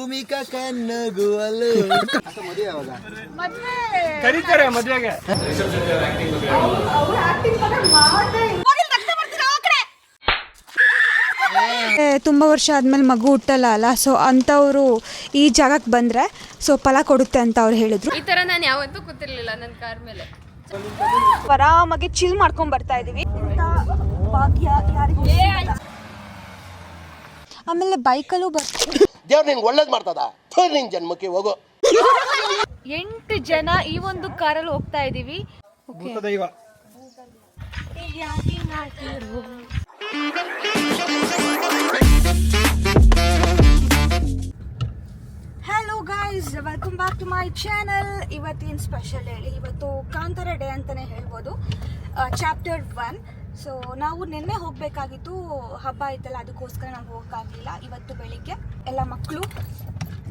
ಭೂಮಿಕಾ ಕನ್ನಗುವಲು ಕರೀತಾರೆ ಮದ್ವೆಗೆ. ತುಂಬ ವರ್ಷ ಆದಮೇಲೆ ಮಗು ಹುಟ್ಟಲ್ಲ ಅಲ್ಲ? ಸೊ ಅಂಥವರು ಈ ಜಾಗಕ್ಕೆ ಬಂದರೆ ಸೊ ಫಲ ಕೊಡುತ್ತೆ ಅಂತ ಅವ್ರು ಹೇಳಿದ್ರು. ಈ ತರ ನಾನು ಯಾವತ್ತೂ ಕೂತಿರ್ಲಿಲ್ಲ ನನ್ನ ಕಾರ್ ಮೇಲೆ. ಆರಾಮಾಗಿ ಚಿಲ್ ಮಾಡ್ಕೊಂಡ್ ಬರ್ತಾ ಇದೀವಿ. ಭಾಗ್ಯ ಯಾರಿಗೂ ಸಿಗಲ್ಲ. ಆಮೇಲೆ ಬೈಕಲ್ಲೂ ಬರ್ತೀವಿ ದೇವ್ರು ನಿಂಗೆ ಒಳ್ಳೇದು ಮಾಡ್ತದ? ನಿನ್ ಜನ್ಮಕ್ಕೆ ಹೋಗು. ಎಂಟು ಜನ ಈ ಒಂದು ಕಾರಲ್ಲಿ ಹೋಗ್ತಾ ಇದೀವಿ. ಭೂತ ದೈವ hello guys welcome back to my channel ಇವತ್ತಿನ ಸ್ಪೆಷಲ್ ಹೇಳಿ ಇವತ್ತು ಕಾಂತಾರ ಡೇ ಅಂತಲೇ ಹೇಳ್ಬೋದು. ಚಾಪ್ಟರ್ ಒನ್ ಸೊ ನಾವು ನಿನ್ನೆ ಹೋಗಬೇಕಾಗಿತ್ತು ಹಬ್ಬ ಐತಲ್ಲ, ಅದಕ್ಕೋಸ್ಕರ ನಾವು ಹೋಗೋಕ್ಕಾಗಲಿಲ್ಲ. ಇವತ್ತು ಬೆಳಿಗ್ಗೆ ಎಲ್ಲ ಮಕ್ಕಳು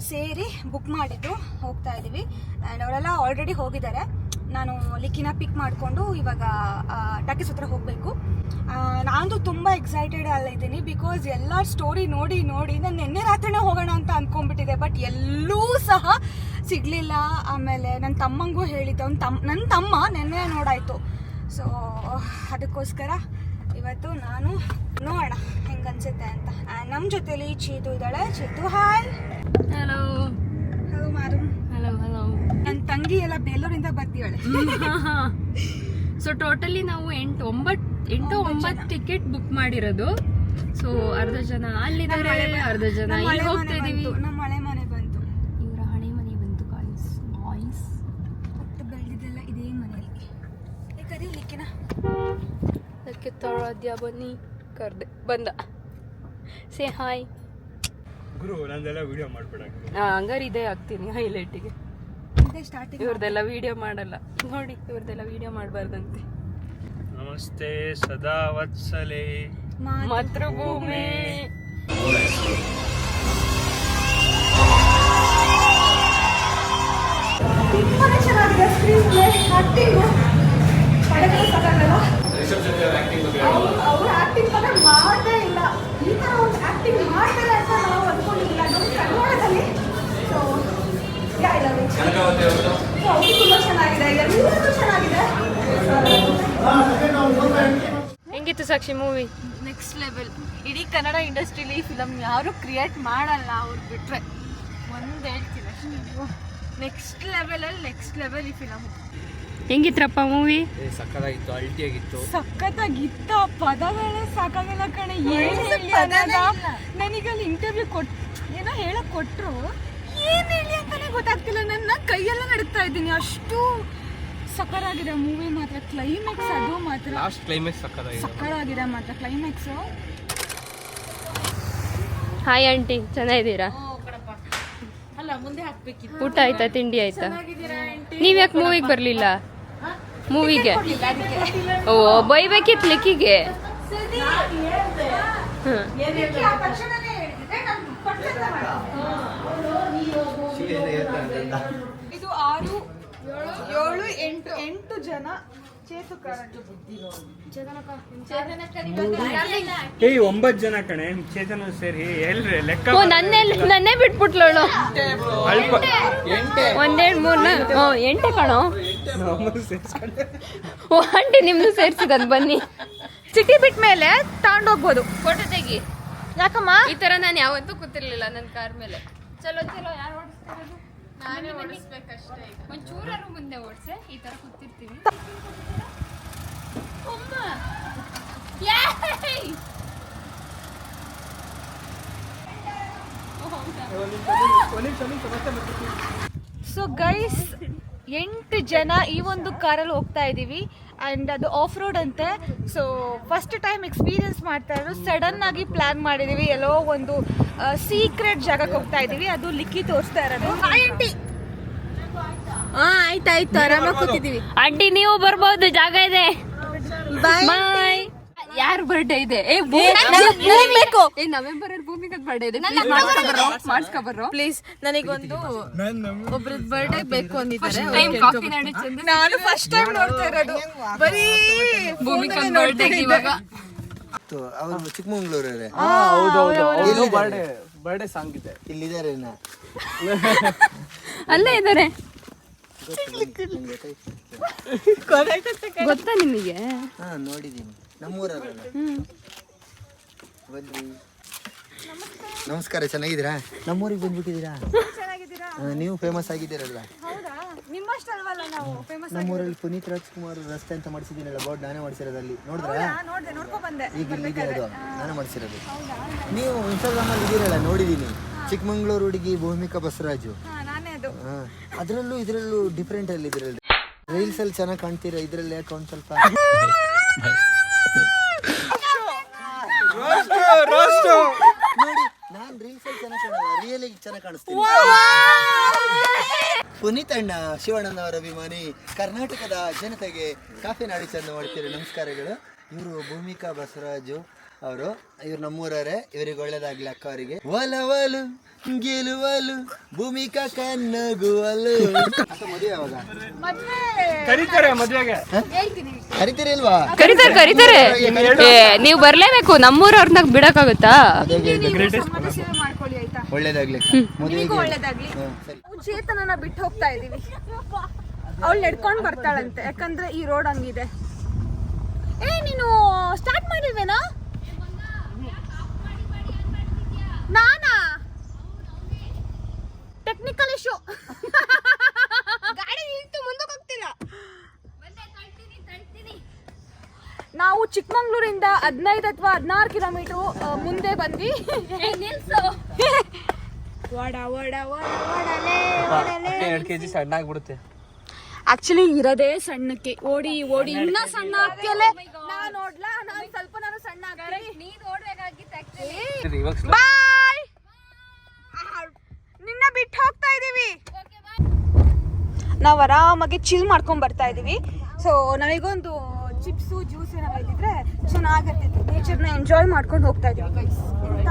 ಸೇರಿ ಬುಕ್ ಮಾಡಿದ್ದು, ಹೋಗ್ತಾ ಇದ್ದೀವಿ. ಆ್ಯಂಡ್ ಅವರೆಲ್ಲ ಆಲ್ರೆಡಿ ಹೋಗಿದ್ದಾರೆ. ನಾನು ಲಿಕ್ಕಿನ ಪಿಕ್ ಮಾಡಿಕೊಂಡು ಇವಾಗ ಟಾಕೀಸ್ ಹತ್ರ ಹೋಗಬೇಕು. ನಾನು ತುಂಬ ಎಕ್ಸೈಟೆಡ್ ಅಲ್ಲಿದ್ದೀನಿ ಬಿಕಾಸ್ ಎಲ್ಲ ಸ್ಟೋರಿ ನೋಡಿ ನೋಡಿ ನಾನು ನಿನ್ನೆ ರಾತ್ರಿನೇ ಹೋಗೋಣ ಅಂತ ಅಂದ್ಕೊಂಡ್ಬಿಟ್ಟಿದೆ ಬಟ್ ಎಲ್ಲೂ ಸಹ ಸಿಗಲಿಲ್ಲ. ಆಮೇಲೆ ನನ್ನ ತಮ್ಮಂಗೂ ಹೇಳಿದ್ದೆ, ಅವ್ನು ತಮ್ಮ ನನ್ನ ತಮ್ಮ ನೆನ್ನೆ ನೋಡಾಯಿತು. ಸೊ ಅದಕ್ಕೋಸ್ಕರ ಇವತ್ತು ನಾನು ನೋಡೋಣ ಹೆಂಗೆ ಅನ್ಸುತ್ತೆ ಅಂತ. ನಮ್ಮ ಜೊತೆಲಿ ಚೀತು ಇದ್ದಾಳೆ. ಚೀತು ಹಾಯ್ ಹಲೋ ಹಲೋ ಮಾರು ಹಲೋ ಹಲೋ ನನ್ನ ತಂಗಿ ಎಲ್ಲ ಬೇಲೂರಿಂದ ಬರ್ತೀವಳೆ. ಸೊ ಟೋಟಲಿ ನಾವು ಎಂಟು ಒಂಬತ್ತು ಎಂಟು ಒಂಬತ್ತು ಟಿಕೆಟ್ ಬುಕ್ ಮಾಡಿರೋದು. ಸೊ ಅರ್ಧ ಜನ ಅಲ್ಲಿದ್ದಾರೆ ಅರ್ಧ ಜನ ಹೋಗ್ತಾ ಇದೀವಿ ಬಂತು, ನಮ್ಮ ಹಳೆ ಮನೆ ಬಂತು ಇವರ ಹಣೆ ಮನೆ ಬಂತು ಗಾಯ್ಸ್ ಬಾಯ್ಸ್ ಹುಟ್ಟು ಬೆಳೆದಿದ್ದೆಲ್ಲ ಇದೇ ಮನೆಯಲ್ಲಿ ಏ ಕರಿ ಲಿಕ್ಕಿನ ಅದಕ್ಕೆ ತಳದ್ಯ ಬನ್ನಿ ಕರ್ದೆ ಬಂದ. ಸೇ ಹಾಯ್ ಗುರು ನಂದೆಲ್ಲ ವಿಡಿಯೋ ಮಾಡ್ಬೇಡ. ಹಂಗಾರೆ ಇದೇ ಆಗ್ತೀನಿ ಹೈಲೈಟಿಗೆ ಇದೇ ಸ್ಟಾರ್ಟಿಂಗ್ ಇವ್ರದ್ದೆಲ್ಲ ವಿಡಿಯೋ ಮಾಡಲ್ಲ. ನೋಡಿ ಇವ್ರದ್ದೆಲ್ಲ ವಿಡಿಯೋ ಮಾಡಬಾರ್ದಂತೆ. ನಮಸ್ತೆ ಸದಾ ವತ್ಸಲೆ ಮಾತೃಭೂಮಿ. ತುಂಬಾನೇ ಚೆನ್ನಾಗಿದೆ ಸ್ಕ್ರೀನ್ ಪ್ಲೇ ಆಕ್ಟಿಂಗು ಪಡೆಗಳು ಸಾಕಾಗಲ್ಲ ಅವ್ರು ಆಕ್ಟಿಂಗ್ ಬಗ್ಗೆ ಮಾಡೇ ಇಲ್ಲ. ಈ ಥರ ಒಂದು ಆಕ್ಟಿಂಗ್ ಮಾಡ್ತಾರೆ ಅಂತ ನಾವು ಅಂದ್ಕೊಂಡಿಲ್ಲ ನಮ್ಮ ಕನ್ನಡದಲ್ಲಿ. ಸೊ ಯಾ ಇಲ್ಲ ಅವರು ತುಂಬ ಚೆನ್ನಾಗಿದೆ. ಎಲ್ಲರೂ ಚೆನ್ನಾಗಿದೆ. ಹೆಂಗಿತ್ತು ಸಾಕ್ಷಿ ಮೂವಿ ನೆಕ್ಸ್ಟ್ ಲೆವೆಲ್ ಇಡೀ ಕನ್ನಡ ಇಂಡಸ್ಟ್ರಿಲಿ ಈ ಫಿಲಮ್ ಯಾರು ಕ್ರಿಯೇಟ್ ಮಾಡಲ್ಲ ಅವ್ರು ಬಿಟ್ರೆ. ಒಂದು ಹೇಳ್ತೀನಿ ಅಷ್ಟೇ. ನೆಕ್ಸ್ಟ್ ಲೆವೆಲಲ್ಲಿ ನೆಕ್ಸ್ಟ್ ಲೆವೆಲ್ ಈ ಫಿಲಮ್ ಹೆಂಗಿತ್ರಪ್ಪ ಮೂವಿ? ಸಕ್ಕದಾಗಿತ್ತು ಅಲ್ಟಿಯಾಗಿತ್ತು ಸಖತ್ತಾಗಿತ್ತ ಪದಗಳೇ ಸಾಕಾಗಲ್ಲ ಕಣೆ ಏನು ಹೇಳಿ ನನಗಲ್ಲಿ ಇಂಟರ್ವ್ಯೂ ಕೊಟ್ ಏನೋ ಹೇಳಕ್ ಕೊಟ್ರು. ಏನು ಹೇಳಿ ಅಂತಾನೆ ಗೊತ್ತಾಗ್ತಿಲ್ಲ ನನ್ನ ಕೈಯೆಲ್ಲ ನಡುತ್ತಾ ಇದ್ದೀನಿ. ಅಷ್ಟು ಸಕ್ಕರಾಗಿದೆ ಮೂವಿ ಮಾತ್ರ. ಕ್ಲೈಮ್ಯಾಕ್ಸ್ ಅದು ಮಾತ್ರ. ಲಾಸ್ಟ್ ಕ್ಲೈಮ್ಯಾಕ್ಸ್ ಸಕ್ಕದಾಗಿದೆ ಸಕ್ಕರಾಗಿದೆ ಮಾತ್ರ ಕ್ಲೈಮ್ಯಾಕ್ಸ್ ಹಾಯ್ ಆಂಟಿ ಚೆನ್ನಾಗಿದ್ದೀರಾ? ಅಲ್ಲ ಮುಂದೆ ಹಾಕ್ಬೇಕಿತ್ತು. ಊಟ ಆಯ್ತಾ ತಿಂಡಿ ಆಯ್ತಾ? ನೀವ್ಯಾಕೆ ಮೂವಿಗೆ ಬರ್ಲಿಲ್ಲ? ಮೂವಿಗೆ? ಓ ಬೈಬೇಕಿತ್ತು ಲಿಕ್ಕಿಗೆ? ಇದು ಆರು ಏಳು ಎಂಟು ಎಂಟು ಜನ ಏಯ್ ಒಂಬತ್ತು ಜನ ಕಣೆ ಚೇತನ ಸೇರಿ ಎಲ್ರಿ ಲೆಕ್ಕ ಓ ನನ್ನೇ ನನ್ನೇ ಬಿಟ್ಬಿಟ್ಲೋಳು ಅಲ್ಪ ಒಂದೆರಡು ಮೂರ್ನ ಎಂಟೆ ಕಣೋ. ಓ ಆಂಟಿ ನಿಮ್ದು ಸೇರ್ಸಿದ್ ಬನ್ನಿ. ಸಿಟಿ ಬಿಟ್ಟ ಮೇಲೆ ತಗೊಂಡೋಗ್ಬೋದು ಫೋಟೋ ತೆಗಿ. ಯಾಕಮ್ಮ? ಈ ತರ ನಾನು ಯಾವತ್ತೂ ಕೂತಿರ್ಲಿಲ್ಲ ನನ್ನ ಕಾರ್ ಮೇಲೆ. ಚಲೋ ಚಲೋ ಯಾರು ಓಡಿಸ್ತಿರೋದು? ನಾನೇ ಓಡಿಸ್ಬೇಕಷ್ಟೇ ಒಂಚೂರಾರು ಮುಂದೆ ಓಡಿಸೆ ಈ ತರ ಕೂತಿರ್ತೀನಿ! ಸೊ ಗೈಸ್ ಎಂಟು ಜನ ಈ ಒಂದು ಕಾರಲ್ಲಿ ಹೋಗ್ತಾ ಇದ್ದೀವಿ. ಆ್ಯಂಡ್ ಅದು ಆಫ್ ರೋಡ್ ಅಂತೆ. ಸೊ ಫಸ್ಟ್ ಟೈಮ್ ಎಕ್ಸ್ಪೀರಿಯನ್ಸ್ ಮಾಡ್ತಾ ಇರೋದು. ಸಡನ್ ಆಗಿ ಪ್ಲಾನ್ ಮಾಡಿದ್ದೀವಿ. ಎಲ್ಲೋ ಒಂದು ಸೀಕ್ರೆಟ್ ಜಾಗಕ್ಕೆ ಹೋಗ್ತಾ ಇದ್ದೀವಿ. ಅದು ಲಿಕ್ಕಿ ತೋರಿಸ್ತಾ ಇರೋದು. ಆಂಟಿ ಆಯ್ತು ಆಯ್ತಾಯ್ತು. ಆರಾಮಾಗಿ ಕೂತಿದ್ದೀವಿ. ಆಂಟಿ ನೀವು ಬರ್ಬೋದು. ಜಾಗ ಇದೆ. ಬಾಯ್ ಯಾರ ಬರ್ಡೇ ಇದೆ? ಏ ಬೇಕು. ಏ ನವೆಂಬರ್ ಅಲ್ಲಿ ಭೂಮಿಗೆ ಬರ್ಡೇ ಇದೆ. ಮಾಡ್ಸ್ಕೊಬರ್ರು. ಪ್ಲೀಸ್ ನನಗೊಂದು ಒಬ್ರದ್ ಬರ್ಡೇ ಬೇಕು ಅಂದಿದ್ದಾರೆ. ಟೈಮ್ ಕಾಫಿ ನಾಡು ಚಂದ ನಾನು ಫಸ್ಟ್ ಟೈಮ್ ನೋಡ್ತಾ ಇರೋದು. ಬರೀ ಭೂಮಿಕನ್ ಬರ್ಡೇ ಇವಾಗ. ಅವರು ಚಿಕ್ಕಮಂಗ್ಳೂರೇ ಹೌದೌದು ಬರ್ಡೇ. ಬರ್ಡೇ ಸಾಂಗ್ ಇದೆ. ಇಲ್ಲಿದ್ದಾರೆ ನಾ ಅಲ್ಲೇ ಇದ್ದಾರೆ. ಗೊತ್ತಾ ನಿಮಗೆ? ಹಾ ನೋಡಿದ್ದೀನಿ ನಮ್ಮೂರಲ್ಲ ನಮಸ್ಕಾರ ಚೆನ್ನಾಗಿದ್ದೀರಾ? ನಮ್ಮೂರಿಗೆ ಬಂದ್ಬಿಟ್ಟಿದ್ದೀರಾ? ನೀವು ಫೇಮಸ್ ಆಗಿದ್ದೀರಲ್ಲ ಹೌದಾ? ನಿಮ್ಮಷ್ಟಲ್ವಲ್ಲ ನಾವು ಫೇಮಸ್ ನಮ್ಮೂರಲ್ಲಿ ಪುನೀತ್ ರಾಜ್ಕುಮಾರ್ ರಸ್ತೆ ಅಂತ ಮಾಡಿಸಿದ್ದೀನಲ್ಲ ಬೋರ್ಡ್ ನಾನೇ ಮಾಡಿಸಿರೋದು ಅಲ್ಲಿ ನೋಡಿದ್ರಾ ನೋಡ್ದೆ ನೋಡ್ಕೊ ಬಂದೆ ಈಗ ಇಲ್ಲಿದೆ ಅದು. ನಾನೇ ಮಾಡಿಸಿರೋದು. ನೀವು ಇನ್ಸ್ಟಾಗ್ರಾಮಲ್ಲಿ ಇದ್ದೀರಲ್ಲ ನೋಡಿದ್ದೀನಿ. ಚಿಕ್ಕಮಂಗ್ಳೂರು ಹುಡುಗಿ ಭೂಮಿಕಾ ಬಸವರಾಜು. ಹಾ ನಾನೇ ಅದು. ಹಾ. ಅದರಲ್ಲೂ ಇದರಲ್ಲೂ ಡಿಫ್ರೆಂಟ್ ಅಲ್ಲಿ ಇದ್ರಲ್ಲಿ. ರೀಲ್ಸ್ ಅಲ್ಲಿ ಚೆನ್ನಾಗಿ ಕಾಣ್ತೀರಾ? ಇದರಲ್ಲಿ ಯಾಕೆ ಒಂದ್ ಸ್ವಲ್ಪ ನೋಡಿ ನಾನು ಚೆನ್ನಾಗಿ ಪುನೀತ್ ಅಣ್ಣ ಶಿವಣ್ಣನವರ ಅಭಿಮಾನಿ, ಕರ್ನಾಟಕದ ಜನತೆಗೆ ಕಾಫಿ ನಾಡಿ ಚಂದ ಮಾಡ್ತೀರಿ. ನಮಸ್ಕಾರಗಳು. ಇವರು ಭೂಮಿಕಾ ಬಸವರಾಜು ಅವರು. ಇವ್ರು ನಮ್ಮೂರವರೇ. ಇವರಿಗೆ ಒಳ್ಳೇದಾಗ್ಲಿ ಅಕ್ಕ ಅವರಿಗೆ. ಒಲವಲು. ಗೆಲುವಲು ಭೂಮಿಕಾ ಕನ್ನಗುವಲು ಕರೀತಾರೆ ಮದ್ವೆಗೆ. ಕರಿತೀರಿಲ್ವಾ ಕರೀತಾರೆ ಕರೀತಾರೆ. ಏ ನೀವು ಬರ್ಲೇಬೇಕು ನಮ್ಮೂರವ್ರನ್ನ ಬಿಡಕ್ಕಾಗುತ್ತಾ? ಸಮಾಜ ಸೇವೆ ಮಾಡ್ಕೊಳ್ಳಿ ಆಯ್ತಾ ಒಳ್ಳೇದಾಗ್ಲಿ ಮದುವೆಗೆ ಒಳ್ಳೇದಾಗ್ಲಿ. ನಾವು ಚೇತನನ ಬಿಟ್ಟು ಹೋಗ್ತಾ ಇದೀವಿ. ಅವಳು ನಡ್ಕೊಂಡು ಬರ್ತಾಳಂತೆ ಯಾಕಂದ್ರೆ ಈ ರೋಡ್ ಹಂಗಿದೆ. ಏ ನೀನು ಸ್ಟಾರ್ಟ್ ಮಾಡಿಲ್ವೇನಾ ನಾನಾ? ಟೆಕ್ನಿಕಲ್ ಇಶ್ಯೂ ಗಾಡಿ ನಿಂತು ಮುಂದಕ್ಕೆ ಹೋಗ್ತಿಲ್ಲ ನಾವು ಚಿಕ್ಕಮಂಗ್ಳೂರಿಂದ ಹದಿನೈದು ಅಥವಾ ಹದಿನಾರು ಕಿಲೋಮೀಟರ್ ಮುಂದೆ ಬಂದ್ವಿ. ವಡ ವಡ ವಡ ವಡಲೆ ವಡಲೆ ಎರಡು ಕೆ ಜಿ ಸಣ್ಣ ಆಗ್ಬಿಡುತ್ತೆ ಆಕ್ಚುಲಿ ಇರೋದೇ ಸಣ್ಣಕ್ಕೆ. ಓಡಿ ಓಡಿ ಇನ್ನ ಸಣ್ಣ ಆಗ್ತಿಯಲ್ಲೇ ನಾ ನೋಡ್ಲಾ? ನಾನು ಸ್ವಲ್ಪ ನಾನು ಸಣ್ಣ ಆಗ್ತೀನಿ. ಇವಾಗ ಬಾಯ್ ನಿನ್ನ ಬಿಟ್ಟು ಹೋಗ್ತಾ ಇದೀವಿ. ನಾವು ಆರಾಮಾಗಿ ಚಿಲ್ ಮಾಡ್ಕೊಂಡ್ ಬರ್ತಾ ಇದೀವಿ. ಸೊ ನನಗೊಂದು ಚಿಪ್ಸು ಜ್ಯೂಸ್ ಏನಾದ್ರು ಇದ್ದಿದ್ರೆ ಚೆನ್ನಾಗಿರ್ತಿತ್ತು. ನೇಚರ್ನ ಎಂಜಾಯ್ ಮಾಡ್ಕೊಂಡು ಹೋಗ್ತಾ ಇದೀವಿ ಗೈಸ್ ಎಂತ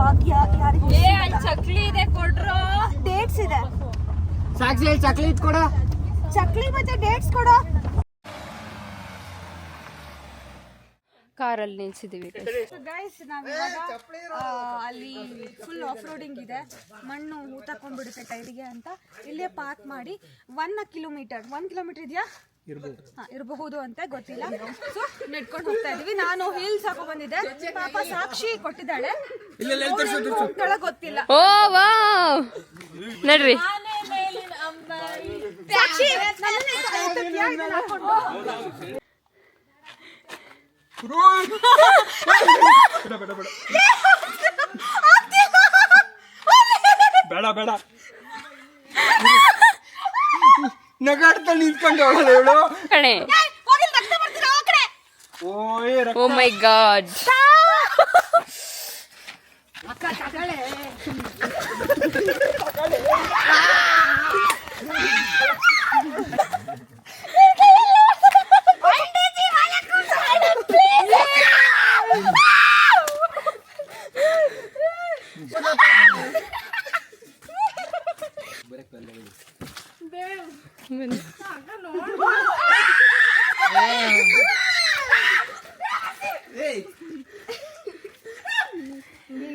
ಭಾಗ್ಯ ಯಾರಿಗೂ ಚಕ್ಲಿ ಇದೆ ಕೊಡ್ರು. ಡೇಟ್ಸ್ ಇದೆ. ಸಾಕ್ಷಿ ಚಕ್ಲಿ ಇಟ್ಕೊಡ. ಚಕ್ಲಿ ಮತ್ತೆ ಡೇಟ್ಸ್ ಕೊಡೋ. ಕಾರಲ್ಲಿ ನಿಲ್ಸಿದೀವಿ. ಗೈಸ್ ನಾವಿವಾಗ ಅಲ್ಲಿ ಫುಲ್ ಆಫ್ ರೋಡಿಂಗ್ ಇದೆ. ಮಣ್ಣು ಊತಾಕೊಂಡ್ಬಿಡುತ್ತೆ ಟೈರಿಗೆ ಅಂತ. ಇಲ್ಲೇ ಪಾರ್ಕ್ ಮಾಡಿ ಒನ್ ಕಿಲೋಮೀಟರ್ ಒನ್ ಕಿಲೋಮೀಟರ್ ಇದೆಯಾ? ಇರಬಹುದು. ಅಂತ ಗೊತ್ತಿಲ್ಲ. ಸೊ ನೆಟ್ಕೊಂಡು ಹೋಗ್ತಾ ಇದೀವಿ. ನಾನು ಹೀಲ್ಸ್ ಹಾಕೋ ಬಂದಿದ್ದೆ. ಪಾಪ ಸಾಕ್ಷಿ ಕೊಟ್ಟಿದ್ದಾಳೆ. ಹೋಗ್ತಾಳೋ ಗೊತ್ತಿಲ್ಲ. ಓ ವಾ ನಡ್ರಿ. ಸಾಕ್ಷಿ! ನನ್ನನ್ನೇ ಕಾಯ್ತಿದ್ಯಾ ಇದನ್ನ ಹಾಕೊಂಡು? ಬೇಡ ಬೇಡ ನಗಾಡ್ತಾ ನಿಂತ್ಕೊಂಡು ಹೋಗೋದು ಇವಳು ಕಣೆ ಹೋಗಿ ರಕ್ತ ಬರ್ತೀರಾ ಆ ಕಡೆ ಓಯ್ ರಕ್ತ. ಓ ಮೈ ಗಾಡ್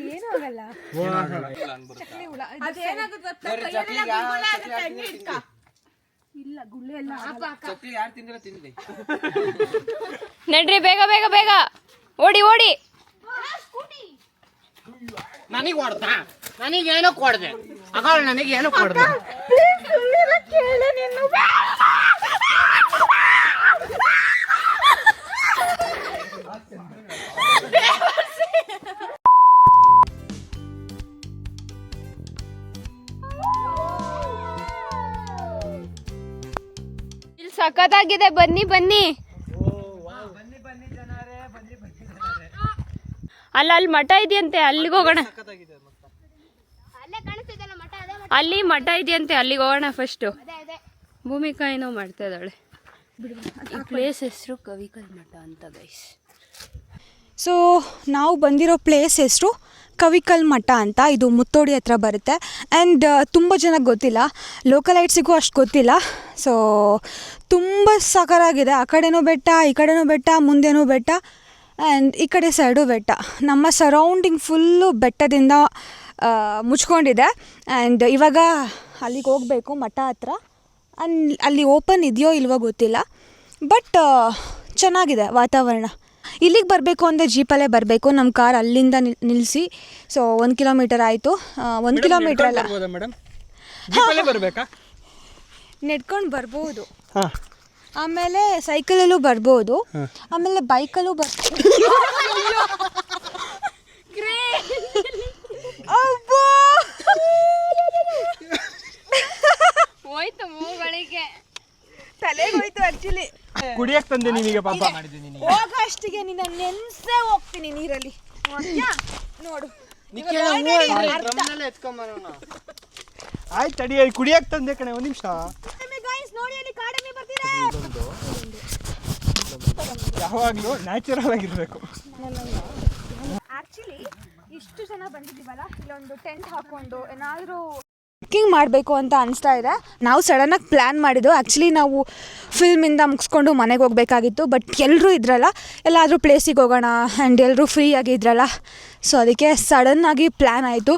ಏನೂ ಆಗಲ್ಲ ಚಕ್ಲಿ ಹುಳ ಅದೇನಾಗುತ್ತೆ ಗೊತ್ತಾ? ಕೈಯಲ್ಲೆಲ್ಲ ಗುಳ್ಳೆ ಆಗುತ್ತೆ, ಎಣ್ಣೆ ಇಟ್ಕ. ಇಲ್ಲ ಗುಳ್ಳೆ ಎಲ್ಲ ಆಗಲ್ಲ. ಚಕ್ಲಿ ಯಾರು ತಿಂದಿರ ತಿನ್ಲಿ ನಡ್ರಿ ಬೇಗ ಬೇಗ ಬೇಗ. ಓಡಿ ಓಡಿ. ನನಗೆ ಹೊಡ್ದ? ನನಗೆ ಏನು ಕೊಡ್ದೆ. ಅಗಳ ನನಗೆ ಏನು ಕೊಡ್ದೆ. ಸಖತ್ತಾಗಿದೆ. ಬನ್ನಿ ಬನ್ನಿ. ಅಲ್ಲ, ಅಲ್ಲಿ ಮಠ ಇದೆಯಂತೆ? ಅಲ್ಲಿಗೆ ಹೋಗೋಣ. ಅಲ್ಲಿ ಮಠ ಇದೆಯಂತೆ? ಅಲ್ಲಿಗೆ ಹೋಗೋಣ ಫಸ್ಟ್ ಭೂಮಿಕಾ ಏನೋ ಮಾಡ್ತಾ ಇದ್ದಾಳೆ. ಈ ಪ್ಲೇಸ್ ಹೆಸರು ಕವಿಕಲ್ ಮಠ ಅಂತ ಗೈಸ್ ಸೊ ನಾವು ಬಂದಿರೋ ಪ್ಲೇಸ್ ಹೆಸರು ಕವಿಕಲ್ ಮಠ ಅಂತ ಇದು ಮುತ್ತೋಡಿ ಹತ್ರ ಬರುತ್ತೆ. ಆ್ಯಂಡ್ ತುಂಬ ಜನಕ್ಕೆ ಗೊತ್ತಿಲ್ಲ. ಲೋಕಲೈಟ್ಸಿಗೂ ಅಷ್ಟು ಗೊತ್ತಿಲ್ಲ. ಸೊ ತುಂಬ ಸಕರಾಗಿದೆ. ಆ ಕಡೆನೂ ಬೆಟ್ಟ, ಈ ಕಡೆನೂ ಬೆಟ್ಟ, ಮುಂದೆನೂ ಬೆಟ್ಟ. ಆ್ಯಂಡ್ ಈ ಕಡೆ ಸೈಡು ಬೆಟ್ಟ. ನಮ್ಮ ಸರೌಂಡಿಂಗ್ ಫುಲ್ಲು ಬೆಟ್ಟದಿಂದ ಮುಚ್ಕೊಂಡಿದೆ. ಆ್ಯಂಡ್ ಇವಾಗ ಅಲ್ಲಿಗೆ ಹೋಗಬೇಕು ಮಠ ಹತ್ರ. ಅನ್ ಅಲ್ಲಿ ಓಪನ್ ಇದೆಯೋ ಇಲ್ವೋ ಗೊತ್ತಿಲ್ಲ. ಬಟ್ ಚೆನ್ನಾಗಿದೆ ವಾತಾವರಣ. ಇಲ್ಲಿಗೆ ಬರಬೇಕು ಅಂದರೆ ಜೀಪಲ್ಲೇ ಬರಬೇಕು. ನಮ್ಮ ಕಾರ್ ಅಲ್ಲಿಂದ ನಿಲ್ ನಿಲ್ಲಿಸಿ ಸೊ ಒಂದು ಕಿಲೋಮೀಟರ್ ಆಯಿತು. ಒಂದು ಕಿಲೋಮೀಟರ್ ಅಲ್ಲ. ಮೇಡಮ್ ಜೀಪಲ್ಲೇ ಬರ್ಬೇಕಾ? ನೆಡ್ಕೊಂಡು ಬರ್ಬೋದು. ಹಾ. ಆಮೇಲೆ ಸೈಕಲಲ್ಲೂ ಬರ್ಬೋದು. ಆಮೇಲೆ ಬೈಕಲ್ಲೂ ಬರ್ ಕುಡಿಯಕ್ ತಂದೆ ನೀವೀಗ ಪಾಪ. ಹೋಗ ಅಷ್ಟಿಗೆ ನಿನ್ನ ನೆನ್ಸೇ ಹೋಗ್ತೀನಿ ನೀರಲ್ಲಿ. ನೋಡ್ತ್ಯಾ? ನೋಡು. ಆಯ್ತು ತಡಿ ಕುಡಿಯಕ್ ತಂದೆ ಕಣೆ ಒಂದ್ ನಿಮಿಷ. ಗೈಸ್ ನೋಡಿ ಅಲ್ಲಿ ಕಾಡೆಮ್ಮೆ ಬರ್ತಿದೆ. ಯಾವಾಗ್ಲೂ ನ್ಯಾಚುರಲ್ ಆಗಿರ್ಬೇಕು. ಆಕ್ಚುಲಿ ಇಷ್ಟು ಜನ ಬಂದಿದ್ದೀವಲ್ಲ? ಇಲ್ಲೊಂದು ಟೆಂಟ್ ಹಾಕೊಂಡು ಏನಾದರೂ ಕುಕ್ಕಿಂಗ್ ಮಾಡಬೇಕು ಅಂತ ಅನಿಸ್ತಾ ಇದೆ. ನಾವು ಸಡನ್ನಾಗಿ ಪ್ಲ್ಯಾನ್ ಮಾಡಿದ್ದು. ಆ್ಯಕ್ಚುಲಿ ನಾವು ಫಿಲ್ಮಿಂದ ಮುಗಿಸ್ಕೊಂಡು ಮನೆಗೆ ಹೋಗಬೇಕಾಗಿತ್ತು. ಬಟ್ ಎಲ್ಲರೂ ಇದ್ರಲ್ಲ. ಎಲ್ಲಾದರೂ ಪ್ಲೇಸಿಗೆ ಹೋಗೋಣ. ಆ್ಯಂಡ್ ಎಲ್ಲರೂ ಫ್ರೀ ಆಗಿದ್ರಲ್ಲ ಸೊ ಅದಕ್ಕೆ ಸಡನ್ನಾಗಿ ಪ್ಲ್ಯಾನ್ ಆಯಿತು.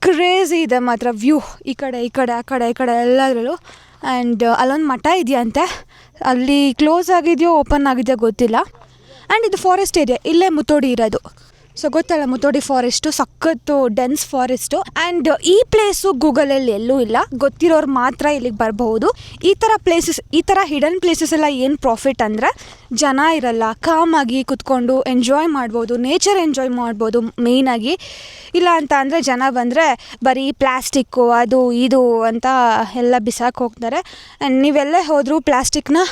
ಕ್ರೇಜಿ ಇದೆ ಮಾತ್ರ ವ್ಯೂ. ಈ ಕಡೆ ಈ ಕಡೆ, ಆ ಕಡೆ, ಈ ಕಡೆ ಎಲ್ಲದರಲ್ಲೂ. ಆ್ಯಂಡ್ ಅಲ್ಲೊಂದು ಮಠ ಇದೆಯಂತೆ. ಅಲ್ಲಿ ಕ್ಲೋಸ್ ಆಗಿದೆಯೋ, ಓಪನ್ ಆಗಿದೆಯೋ ಗೊತ್ತಿಲ್ಲ. ಆ್ಯಂಡ್ ಇದು ಫಾರೆಸ್ಟ್ ಏರಿಯಾ ಇಲ್ಲೇ ಮುತ್ತೋಡಿ ಇರೋದು. ಸೊ ಗೊತ್ತಲ್ಲ, ಮುತೋಡಿ ಫಾರೆಸ್ಟು, ಸಖತ್ತು ಡೆನ್ಸ್ ಫಾರೆಸ್ಟು. ಆ್ಯಂಡ್ ಈ ಪ್ಲೇಸು ಗೂಗಲಲ್ಲಿ ಎಲ್ಲೂ ಇಲ್ಲ. ಗೊತ್ತಿರೋರು ಮಾತ್ರ ಇಲ್ಲಿಗೆ ಬರಬಹುದು. ಈ ಥರ ಪ್ಲೇಸಸ್ ಈ ಥರ ಹಿಡನ್ ಪ್ಲೇಸಸ್ ಎಲ್ಲ ಏನು ಪ್ರಾಫಿಟ್ ಅಂದರೆ, ಜನ ಇರಲ್ಲ ಕಾಮಾಗಿ ಕುತ್ಕೊಂಡು ಎಂಜಾಯ್ ಮಾಡ್ಬೋದು ನೇಚರ್ ಎಂಜಾಯ್ ಮಾಡ್ಬೋದು ಮೇಯ್ನಾಗಿ ಇಲ್ಲ ಅಂತ ಅಂದರೆ ಜನ ಬಂದರೆ ಬರೀ ಪ್ಲ್ಯಾಸ್ಟಿಕ್ಕು ಅದು ಇದು ಅಂತ ಎಲ್ಲ ಬಿಸಾಕ್ ಹೋಗ್ತಾರೆ. ಆ್ಯಂಡ್ ನೀವೆಲ್ಲೇ ಹೋದರೂ ಪ್ಲ್ಯಾಸ್ಟಿಕ್ನ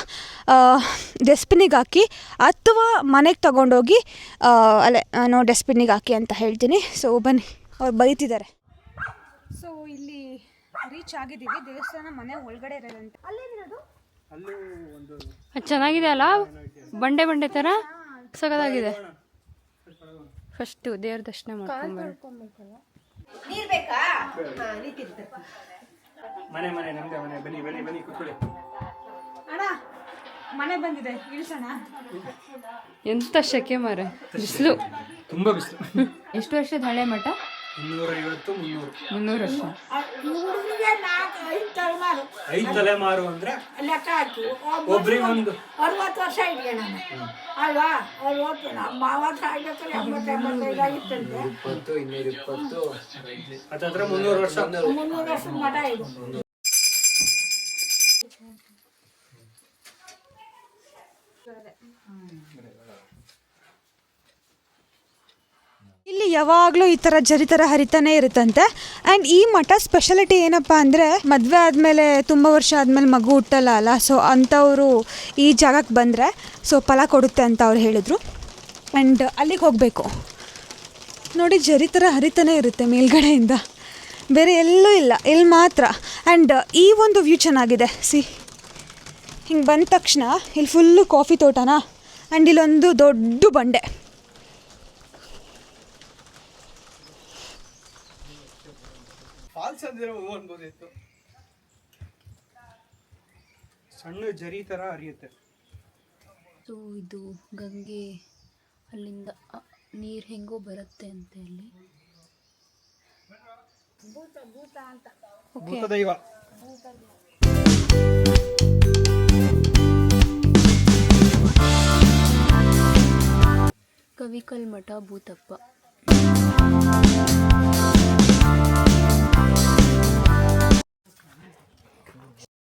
ಡಸ್ಟ್ಬಿನ್ನಿಗೆ ಹಾಕಿ ಅಥವಾ ಮನೆಗೆ ತಗೊಂಡೋಗಿ ಅಲ್ಲೇ ನಾನು ಡಸ್ಟ್ಬಿನ್ನಿಗೆ ಹಾಕಿ ಅಂತ ಹೇಳ್ತೀನಿ. ಸೊ ಬನ್ನಿ. ಅವ್ರು ಬೈತಿದ್ದಾರೆ. ಸೊ ಇಲ್ಲಿ ರೀಚ್ ಆಗಿದ್ದೀವಿ. ದೇವಸ್ಥಾನ ಮನೆ ಒಳಗಡೆ ಇರೋದಂತೆ. ಅಲ್ಲೇನಿರೋದು ಚೆನ್ನಾಗಿದೆ ಅಲ್ಲ? ಬಂಡೆ ಬಂಡೆ ಥರ? ಸಗದಾಗಿದೆ ಫಸ್ಟು ದೇವ್ರ ದರ್ಶನ ಬೇಕಾ? ಮನೆ ಮನೆ ನಮ್ದೆ ಮನೆ. ಬನ್ನಿ ಬನ್ನಿ ಬನ್ನಿ ಕೂತ್ಕೊಳ್ಳಿ. ಅಣ್ಣ ಮನೆ ಬಂದಿದೆ ಇಳಿಸೋಣ. ಎಂತ ಶೆಕೆ ಮಾರ? ಬಿಸಿಲು? ತುಂಬಾ ಬಿಸಿಲು. ಎಷ್ಟು ವರ್ಷದ ಹಳೆ ಮಠ? ಇನ್ನೂರ ಐವತ್ತು ಮುನ್ನೂರು. ಮುನ್ನೂರು ವರ್ಷ. ಐದು ತಲೆಮಾರು. ಅಂದ್ರೆ ಲೆಕ್ಕ ಹಾಕಿ. ಒಬ್ರಿಗೆ ಒಂದು. ಅರವತ್ತು ವರ್ಷ ಅಲ್ವಾ? ಅರವತ್ತು ನಮ್ಮ ಮಾವ ಸಾಯ್ಬೇಕಾದ್ರೆ ಎಂಬತ್ತು ಎಂಬತ್ತೈದು ಆಗಿತ್ತಂತೆ. ಇಪ್ಪತ್ತು ಇನ್ನೂರ ಇಪ್ಪತ್ತು. ಹತ್ತತ್ರ ಮುನ್ನೂರು ವರ್ಷ. ಮುನ್ನೂರು ವರ್ಷದ ಮಠ ಇದು. ಇಲ್ಲಿ ಯಾವಾಗಲೂ ಈ ಥರ ಜರಿ ಥರ ಹರಿತಾನೆ ಇರುತ್ತಂತೆ. ಆ್ಯಂಡ್ ಈ ಮಠ ಸ್ಪೆಷಾಲಿಟಿ ಏನಪ್ಪ ಅಂದರೆ, ಮದುವೆ ಆದಮೇಲೆ ತುಂಬ ವರ್ಷ ಆದಮೇಲೆ ಮಗು ಹುಟ್ಟಲ್ಲ ಅಲ್ಲ ಸೊ ಅಂಥವರು ಈ ಜಾಗಕ್ಕೆ ಬಂದರೆ ಸೊ ಫಲ ಕೊಡುತ್ತೆ ಅಂತ ಅವ್ರು ಹೇಳಿದರು. ಆ್ಯಂಡ್ ಅಲ್ಲಿಗೆ ಹೋಗಬೇಕು. ನೋಡಿ ಜರಿ ಥರ ಹರಿತಾನೆ ಇರುತ್ತೆ ಮೇಲ್ಗಡೆಯಿಂದ. ಬೇರೆ ಎಲ್ಲೂ ಇಲ್ಲ ಇಲ್ಲಿ ಮಾತ್ರ. ಆ್ಯಂಡ್ ಈ ಒಂದು ವ್ಯೂ ಚೆನ್ನಾಗಿದೆ. ಸಿ ಹಿಂಗೆ ಬಂದ ತಕ್ಷಣ, ಇಲ್ಲಿ ಫುಲ್ಲು ಕಾಫಿ ತೋಟನಾ? ಆ್ಯಂಡ್ ಇಲ್ಲೊಂದು ದೊಡ್ಡ ಬಂಡೆ. ಸಣ್ಣ ಜರಿ ತರ ಹರಿಯುತ್ತೆ. ಸೊ ಇದು ಗಂಗೆ ಅಲ್ಲಿಂದ ನೀರು ಹೆಂಗೋ ಬರುತ್ತೆ ಅಂತ ಇಲ್ಲಿ ಭೂತ ದೈವ ಕವಿಕಲ್ ಮಠ ಭೂತಪ್ಪ.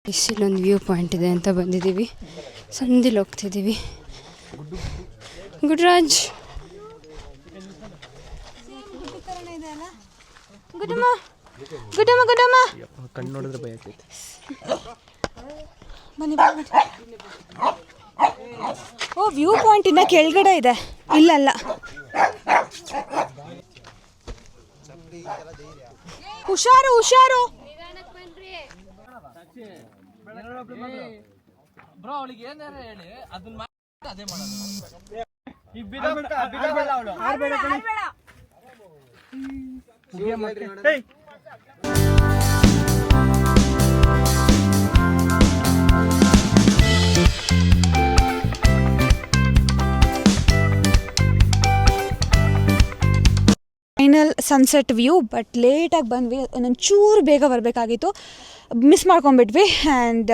ಇಲ್ಲೊಂದು ವ್ಯೂ ಪಾಯಿಂಟ್ ಇದೆ ಅಂತ ಬಂದಿದ್ದೀವಿ. ಸಂದಿಲ್ ಹೋಗ್ತಿದ್ದೀವಿ. ಗುಡ್ರಾಜ್. ಗುಡಮ್ಮ ಗುಡಮ್ಮ ಗುಡಮ್ಮ ಕಣ್ಣು ನೋಡಿದ್ರೆ ಭಯ ಆಗ್ತೈತೆ ಬನ್ನಿ ಬನ್ನಿ. ಓ ವ್ಯೂ ಪಾಯಿಂಟ್ ಇನ್ನ ಕೆಳಗಡೆ ಇದೆ ಇಲ್ಲಲ್ಲ ಹುಷಾರು ಹುಷಾರು ಹೇಯ್ ಸನ್ಸೆಟ್ ವ್ಯೂ ಬಟ್ ಲೇಟಾಗಿ ಬಂದ್ವಿ. ಒಂದೊಂದು ಚೂರು ಬೇಗ ಬರಬೇಕಾಗಿತ್ತು. ಮಿಸ್ ಮಾಡ್ಕೊಂಡ್ಬಿಟ್ವಿ ಆ್ಯಂಡ್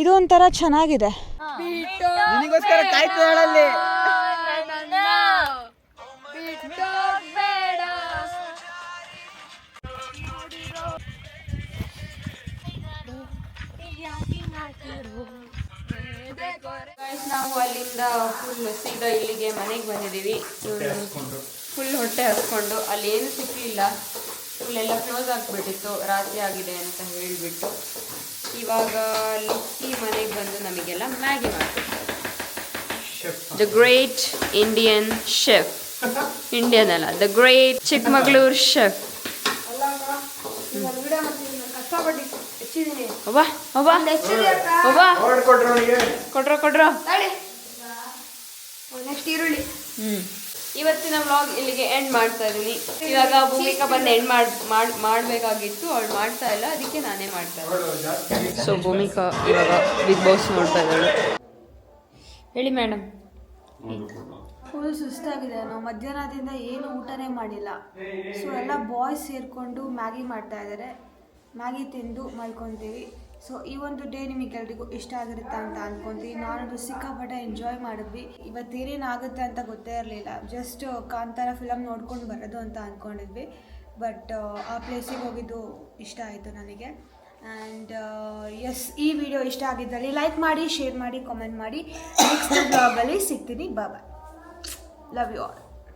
ಇದು ಒಂಥರ ಚೆನ್ನಾಗಿದೆ. ನಾವು ಅಲ್ಲಿಂದ ಫುಲ್ ಸೀದಾ ಇಲ್ಲಿಗೆ ಮನೆಗೆ ಬಂದಿದ್ದೀವಿ. ಫುಲ್ ಹೊಟ್ಟೆ ಹಸ್ಕೊಂಡು ಅಲ್ಲಿ ಏನು ಸಿಕ್ಕಲಿಲ್ಲ ಫುಲ್ ಎಲ್ಲ ಕ್ಲೋಸ್ ಆಗಿಬಿಟ್ಟಿತ್ತು. ರಾತ್ರಿ ಆಗಿದೆ ಅಂತ ಹೇಳಿಬಿಟ್ಟು. ಇವಾಗ ಲಿಕ್ಕಿ ಮನೆಗೆ ಬಂದು ನಮಗೆಲ್ಲ ಮ್ಯಾಗಿ ಮಾಡ್ತೀವಿ. The great Indian chef Indian ಅಲ್ಲ ದ ಗ್ರೇಟ್ ಚಿಕ್ಕಮಗಳೂರು ಶೆಫ್ ಅವ್ವ ಅವ್ವ. ಅವ್ವ. ಇವತ್ತಿನ ವ್ಲಾಗ್ ಇಲ್ಲಿಗೆ ಎಂಡ್ ಮಾಡ್ತಾ ಇದೀನಿ ಇವಾಗ ಭೂಮಿಕಾ ಬಂದು ಎಂಡ್ ಮಾಡ್ ಮಾಡ್ ಮಾಡಬೇಕಾಗಿತ್ತು. ಅವಳು ಮಾಡ್ತಾ ಇಲ್ಲ. ಅದಕ್ಕೆ ನಾನೇ ಮಾಡ್ತಾ ಇದ್ದೀನಿ ಸೊ ಭೂಮಿಕಾ ಇವಾಗ ಬಿಗ್ ಬಾಸ್ ನೋಡ್ತಾ ಇದ್ದಾಳೆ. ಹೇಳಿ ಮೇಡಮ್ ಫುಲ್ ಸುಸ್ತಾಗಿದೆ. ನಾವು ಮಧ್ಯಾಹ್ನದಿಂದ ಏನು ಊಟನೇ ಮಾಡಿಲ್ಲ. ಸೊ ಎಲ್ಲ ಬಾಯ್ಸ್ ಸೇರಿಕೊಂಡು ಮ್ಯಾಗಿ ಮಾಡ್ತಾ ಇದ್ದಾರೆ. ಮ್ಯಾಗಿ ತಿಂದು ಮಲ್ಕೊತೀವಿ. ಸೊ ಈ ಒಂದು ಡೇ ನಿಮಗೆಲ್ರಿಗೂ ಇಷ್ಟ ಆಗಿರುತ್ತೆ ಅಂತ ಅಂದ್ಕೊಂತೀವಿ ನಾನದು ಸಿಕ್ಕಾಪಟ್ಟೆ ಎಂಜಾಯ್ ಮಾಡಿದ್ವಿ. ಇವತ್ತೇನೇನು ಆಗುತ್ತೆ ಅಂತ ಗೊತ್ತೇ ಇರಲಿಲ್ಲ. ಜಸ್ಟ್ ಕಾಂತಾರ ಫಿಲಮ್ ನೋಡ್ಕೊಂಡು ಬರೋದು ಅಂತ ಅಂದ್ಕೊಂಡಿದ್ವಿ ಬಟ್ ಆ ಪ್ಲೇಸಿಗೆ ಹೋಗಿದ್ದು ಇಷ್ಟ ಆಯಿತು ನನಗೆ. ಆ್ಯಂಡ್ ಎಸ್ ಈ ವಿಡಿಯೋ ಇಷ್ಟ ಆಗಿದ್ದಲ್ಲಿ ಲೈಕ್ ಮಾಡಿ ಶೇರ್ ಮಾಡಿ ಕಾಮೆಂಟ್ ಮಾಡಿ. ನೆಕ್ಸ್ಟ್ ಬ್ಲಾಗಲ್ಲಿ ಸಿಗ್ತೀನಿ. ಬಾಬಾ ಲವ್ ಯು ಆಲ್